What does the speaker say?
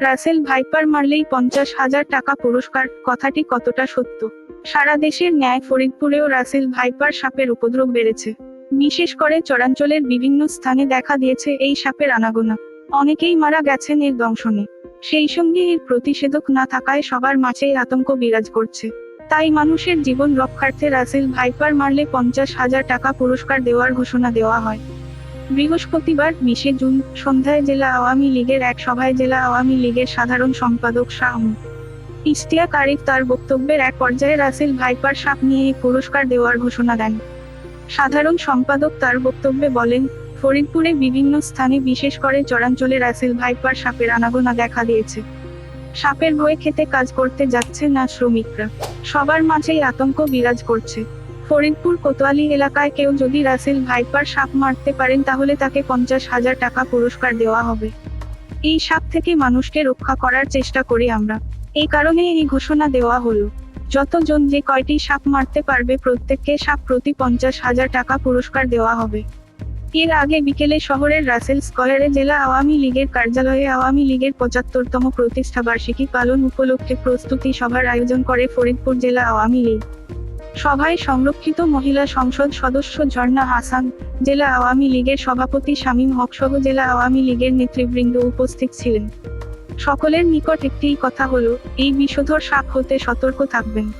Russell viper মারলেই পঞ্চাশ হাজার টাকা পুরস্কার, কথাটি কতটা সত্য। সারা দেশের ন্যায় ফরিদপুরেও রাসেল ভাইপার সাপের উপদ্রব বেড়েছে। বিশেষ করে চরাঞ্চলের বিভিন্ন স্থানে দেখা দিয়েছে এই সাপের আনাগোনা। অনেকেই মারা গেছেন এর দংশনে। সেই সঙ্গে এর প্রতিষেধক না থাকায় সবার মাঝেই আতঙ্ক বিরাজ করছে। তাই মানুষের জীবন রক্ষার্থে রাসেল ভাইপার মারলে পঞ্চাশ হাজার টাকা পুরস্কার দেওয়ার ঘোষণা দেওয়া হয়। বৃহস্পতিবার বিশে জুন সন্ধ্যায় জেলা আওয়ামী লীগের এক সভায় জেলা আওয়ামী লীগের সাধারণ সম্পাদক শাহ মো। ইশতিয়াক আরিফ তার বক্তব্যের এক পর্যায়ে রাসেল ভাইপার সাপ নিয়ে এই পুরস্কার দেওয়ার ঘোষণা দেন। সাধারণ সম্পাদক তার বক্তব্যে বলেন, ফরিদপুরে বিভিন্ন স্থানে বিশেষ করে চরাঞ্চলে রাসেল ভাইপার সাপের আনাগোনা দেখা দিয়েছে। সাপের ভয়ে খেতে কাজ করতে যাচ্ছে না শ্রমিকরা। সবার মাঝেই আতঙ্ক বিরাজ করছে। ফরিদপুর কোতোয়ালি এলাকায় কেউ যদি রাসেল ভাইপার সাপ মারতে পারেন তাহলে তাকে পঞ্চাশ হাজার টাকা পুরস্কার দেওয়া হবে। এই সাপ থেকে মানুষকে রক্ষা করার চেষ্টা করি আমরা। এই কারণে এই ঘোষণা দেওয়া হলো। যতজন যে কয়টি সাপ মারতে পারবে প্রত্যেককে সাপ প্রতি পঞ্চাশ হাজার টাকা পুরস্কার দেওয়া হবে। এর আগে বিকেলে শহরের রাসেল স্কয়ারে জেলা আওয়ামী লীগের কার্যালয়ে আওয়ামী লীগের পঁচাত্তরতম প্রতিষ্ঠা বার্ষিকী পালন উপলক্ষে প্রস্তুতি সভার আয়োজন করে ফরিদপুর জেলা আওয়ামী লীগ। সভায় সংরক্ষিত মহিলা সংসদ সদস্য ঝর্ণা হাসান, জেলা আওয়ামী লীগের সভাপতি শামীম হক সহ জেলা আওয়ামী লীগের নেতৃবৃন্দ উপস্থিত ছিলেন। সকলের নিকট একটি কথা হলো, এই বিষধর সাপ হতে সতর্ক থাকবেন।